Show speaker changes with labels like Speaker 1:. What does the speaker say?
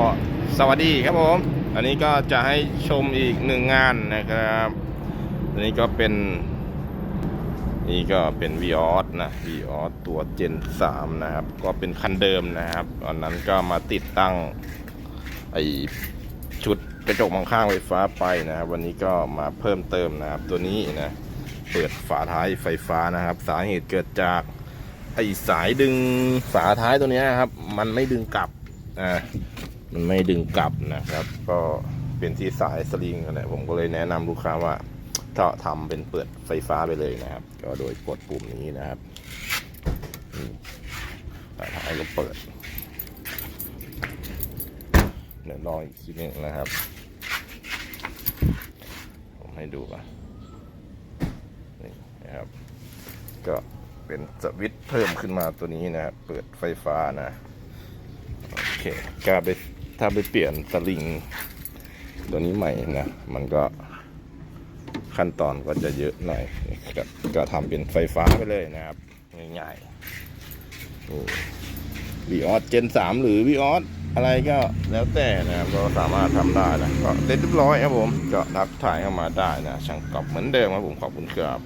Speaker 1: ก็สวัสดีครับผม อันนี้ก็จะให้ชมอีกหนึ่งงานนะครับ อันนี้ก็เป็น นี่ก็เป็น v ีออสนะ v ีออสตัว Gen 3นะครับ ก็เป็นคันเดิมนะครับ ตอนนั้นก็มาติดตั้งไอชุดกระจกมองข้างไฟฟ้าไปนะครับ วันนี้ก็มาเพิ่มเติมนะครับ ตัวนี้นะเปิดฝาท้ายไฟฟ้านะครับ สาเหตุเกิดจากไอสายดึงฝาท้ายตัวนี้ยครับ มันไม่ดึงกลับอ่า มันไม่ดึงกลับนะครับ ก็เป็นที่สายสลิงนั่นแหละผมก็เลยแนะนำลูกค้าว่าถ้าทำเป็นเปิดไฟฟ้าไปเลยนะครับ ก็โดยกดปุ่มนี้นะครับอืมฝาท้ายก็เปิดเดี๋ยวรองอีกทีหนึงนะครับ ผมให้ดูก่อนนี่นะครับ ก็เป็นสวิตช์เพิ่มขึ้นมาตัวนี้นะครับ เปิดไฟฟ้านะ โอเคก็ไป ถ้าไปเปลี่ยนสลิงตัวนี้ใหม่นะ มันก็ขั้นตอนก็จะเยอะหน่อยนะครับก็ทำเป็นไฟฟ้าไปเลยนะครับ ง่ายๆวีออสเจนสามหรือวีออสอะไรก็แล้วแต่นะครับก็สามารถทำได้นะ ก็เสร็จเรียบร้อยครับผม ก็ทักถ่ายเข้ามาได้นะช่างกรอบเหมือนเดิมครับผมขอบคุณครับ